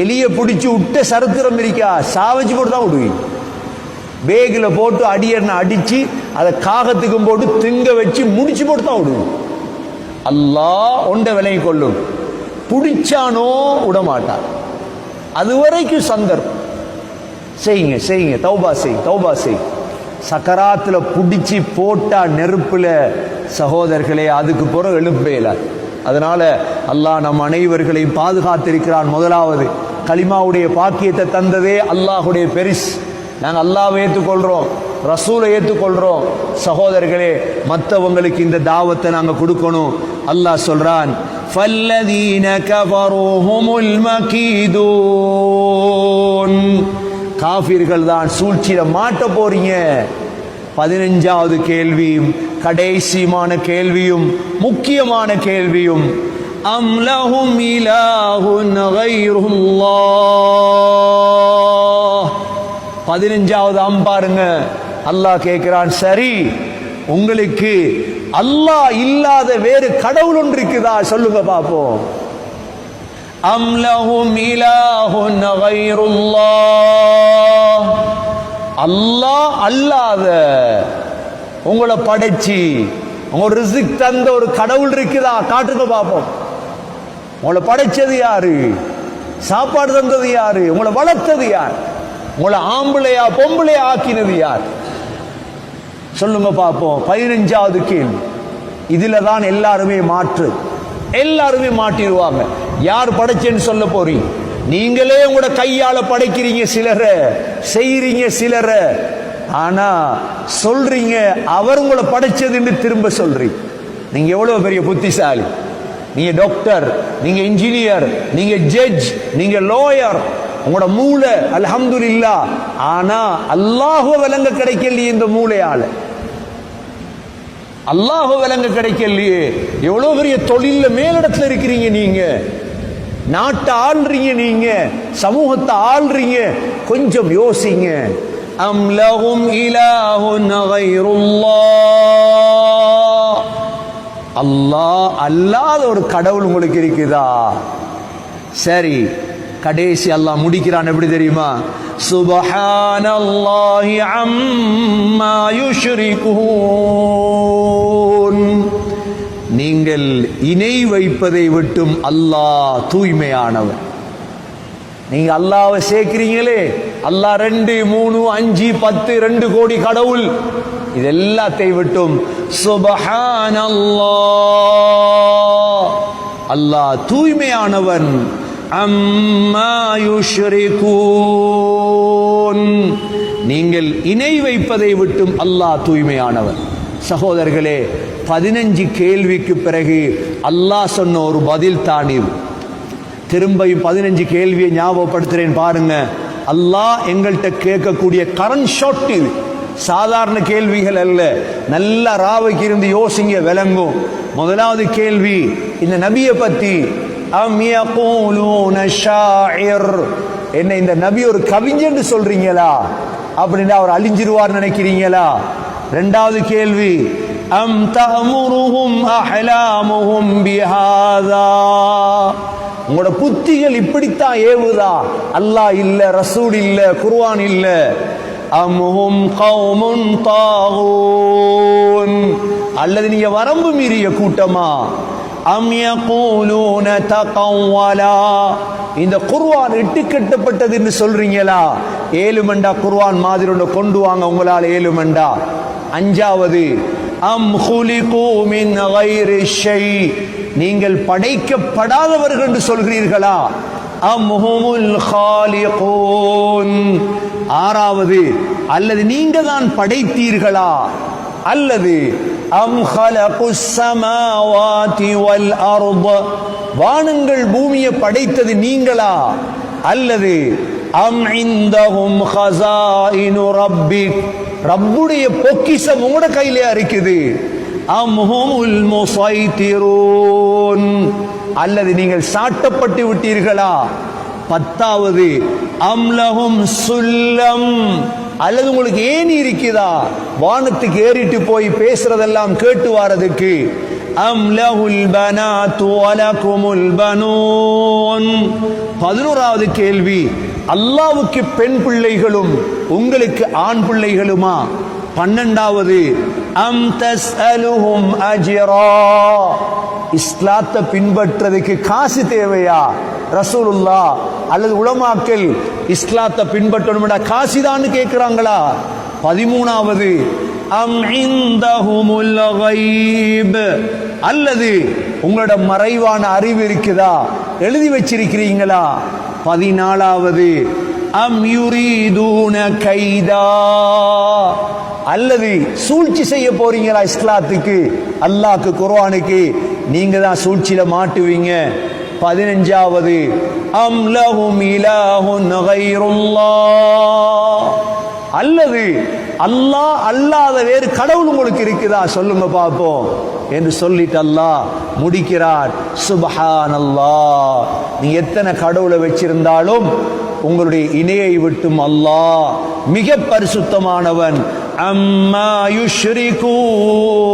எலிய பிடிச்சி விட்ட சரித்திரம் இருக்கா சாவச்சு போட்டு தான் விடுவீங்க. பேகில் போட்டு அடியண்ண அடித்து அதை காகத்துக்கும் போட்டு திங்க வச்சு முடிச்சு போட்டு தான் விடுவோம் அல்லாஹ் ஒண்ட விலகி கொள்ளும். பிடிச்சானோ விடமாட்டான் அது வரைக்கும் சந்தர்ப்பம். செய்யுங்க செய்யுங்க தௌபா செய் தௌபா செய். சக்கராத்தில் பிடிச்சி போட்டா நெருப்பில் சகோதரர்களே அதுக்கு பிறகு எழுப்பேல அதனால அல்லாஹ் நம் அனைவர்களையும் பாதுகாத்திருக்கிறான் முதலாவது கலிமாவுடைய பாக்கியத்தை தந்ததே அல்லாஹுடைய பெரிஸ் நாங்கள் அல்லாஹ்வை ஏற்றுக்கொள்றோம் ரசூலை ஏற்றுக்கொள்றோம் சகோதரர்களே மற்றவங்களுக்கு இந்த தாவத்தை நாங்கள் கொடுக்கணும் அல்லாஹ் சொல்றான் فَالَّذِينَ كَفَرُوا هُمُ الْمَكِيدُونَ காஃபிர்கள் தான் சூழ்ச்சியில மாட்ட போறீங்க பதினஞ்சாவது கேள்வியும் கடைசியுமான கேள்வியும் முக்கியமான கேள்வியும் அம் லஹும் இலாஹுன் கைருல்லாஹ் பதினஞ்சாவது அம் பாருங்க. அல்லாஹ் கேட்கிறான் சரி உங்களுக்கு அல்லாஹ் இல்லாத வேறு கடவுள் ஒன்று இருக்குதா? சொல்லுங்க பாப்போம் அம் லஹும் இலாஹுன் கைருல்லாஹ் அல்லாஹ் அல்லாத உங்களை படைச்சி உங்க ரிசிக் தந்த ஒரு கடவுள் இருக்குதா? காட்டுங்க பாப்போம். உங்களை படைச்சது யாரு? சாப்பாடு தந்தது யாரு? உங்களை வளர்த்தது யார்? உங்களை ஆம்பளையா பொம்பளையா ஆக்கினது யார்? சொல்லுங்க பார்ப்போம் பதினஞ்சாவது கேள்வி. இதுல தான் எல்லாருமே மாற்று. எல்லாருமே மாட்டிடுவாங்க. யார் படைச்சேன்னு சொல்ல போறீங்க? நீங்களே உங்களோட கையால படைக்கிறீங்க சிலர செய்றீங்க சிலர. ஆனா சொல்றீங்க அவர் உங்களை படைச்சதுன்னு திரும்ப சொல்றீங்க. நீங்க எவ்வளவு பெரிய புத்திசாலி? நீங்க டாக்டர் நீங்க இன்ஜினியர் நீங்க ஜட்ஜ் நீங்க லாயர் உங்களோட மூளை அல்ஹம்துலில்லா. ஆனா அல்லாஹோ விளங்க கிடைக்கலையே இந்த மூளையால. அல்லாஹுவ விளங்க கிடைக்கலையே. எவ்வளவு பெரிய தொழில மேலிடத்துல இருக்கிறீங்க நீங்க. நாட்டை ஆள்றீங்க நீங்க சமூகத்தை ஆள்றீங்க கொஞ்சம் யோசிங்க. அம் லஹும் இலாஹுன் கைருல்லாஹ் அல்லாஹ் அல்லாத ஒரு கடவுள் உங்களுக்கு இருக்குதா? சரி கடைசி அல்லாஹ் முடிக்கிறான் எப்படி தெரியுமா? சுபஹானல்லாஹி அம்மா யுஷ்ரிகூன். நீங்கள் இணை வைப்பதை விட்டும் அல்லாஹ் தூய்மையானவன். நீங்க அல்லாவை சேர்க்கிறீங்களே? அல்லாஹ் ரெண்டு மூணு அஞ்சு பத்து ரெண்டு கோடி கடவுள். இது எல்லாத்தையும் விட்டும் சுபஹானல்லாஹ். அல்லாஹ் தூய்மையானவன். அம்மா நீங்கள் இணை வைப்பதை விட்டும் அல்லாஹ் தூய்மையானவன். சகோதரர்களே பதினஞ்சு கேள்விக்கு பிறகு அல்லாஹ் சொன்ன ஒரு பதில் தான் இது. திரும்பியும் பதினஞ்சு கேள்வியை ஞாபகப்படுத்துறேன் பாருங்க. அல்லாஹ் எங்கள்கிட்ட கேட்கக்கூடிய கரண்ட் ஷாட் இது. சாதாரண கேள்விகள் அல்ல. நல்ல ராவைக்கு இருந்து யோசிங்க விளங்கும். முதலாவது கேள்வி இந்த நபியை பத்தி என்ன இந்த நபி ஒரு கவிஞன்னு சொல்றீங்களா? அப்படின்னு அவர் அழிஞ்சிருவார் நினைக்கிறீங்களா? ரெண்டாவது கேள்வி அம் தமுருகும் அஹலாமுகும் பிஹாதா? உங்களோட புத்திகள் இப்படித்தான் ஏவுதா? அல்லாஹ் இல்ல ரசூல் இல்ல குர்வான் இல்ல. அம்ஹும் கௌமுன் தாகூன். அல்லது நீங்க வரம்பு மீறிய கூட்டமா? அம் யகூலூன தகவ்வலா இந்த குர்ஆன் இட்டு கட்டப்பட்டது என்று சொல்றீங்களா? ஏழு மண்டா குர்ஆன் மாதிரி ஒன்று கொண்டு வாங்க உங்களால் ஏழு மண்டா அஞ்சாவது அம் ஹுலிகூ மின் கைரி ஷை. நீங்கள் படைக்கப்படாதவர்கள் என்று சொல்கிறீர்களா? அம் ஹுமுல் ஹாலிகூன். ஆறாவது அல்லது நீங்க தான் படைத்தீர்களா? அல்லது அம் ஹலகுஸ் ஸமாவாதி வல் அர்த வானங்கள் பூமியை படைத்தது நீங்களா? அல்லது அம் இந்தஹும் ஹசாயினு ரப்பிக் ரப்புடைய பொக்கிஷம் உங்களோட கையிலே இருக்குது அம் ஹுமுல் முஸைத்திரூன் அல்லது நீங்கள் சாட்டப்பட்டு விட்டீர்களா? பத்தாவது அம்லஹும் சுல்லம் அல்லது உங்களுக்கு ஏணி இருக்குதா வானத்துக்கு ஏறிட்டு போய் பேசுறதெல்லாம் கேட்டு வாரதுக்கு. அம் லஹுல் பனாத்து வலகுமுல் பனூன். பதினோராவது கேள்வி. அல்லாவுக்கு பெண் பிள்ளைகளும் உங்களுக்கு ஆண் பிள்ளைகளுமா? பன்னெண்டாவது அம் தஸ்அலுஹும் அஜிரா இஸ்லாத்தை பின்பற்றதுக்கு காசு தேவையா? ரசூலுல்லா அல்லது உலமாக்கள் இஸ்லாத்தை பின்பற்றணும்டா காசிதான்னு கேட்கிறாங்களா? பதிமூணாவது அம் இந்தஹுமுல் கைப் அல்லது உங்களோட மறைவான அறிவு இருக்குதா? எழுதி வச்சிருக்கிறீங்களா? பதினாலாவது அம் யுரீதூன கைதா. அல்லது சூழ்ச்சி செய்ய போறீங்களா இஸ்லாத்துக்கு? அல்லாஹ்க்கு குர்ஆனுக்கு. நீங்க தான் சூழ்ச்சியில மாட்டுவீங்க. பதினஞ்சாவது அம்லஹும் இலாஹுன் அல்லது அல்லாஹ் அல்லாத வேறு கடவுள் உங்களுக்கு இருக்குதா? சொல்லுங்க பார்ப்போம். என்று சொல்லிட்டு அல்லாஹ் முடிக்கிறார். சுபஹான் அல்லாஹ் நீ எத்தனை கடவுளை வச்சிருந்தாலும் உங்களுடைய இணையை விட்டும் அல்லாஹ். மிக பரிசுத்தமானவன். அம்மா யுஷ்ரிகூன்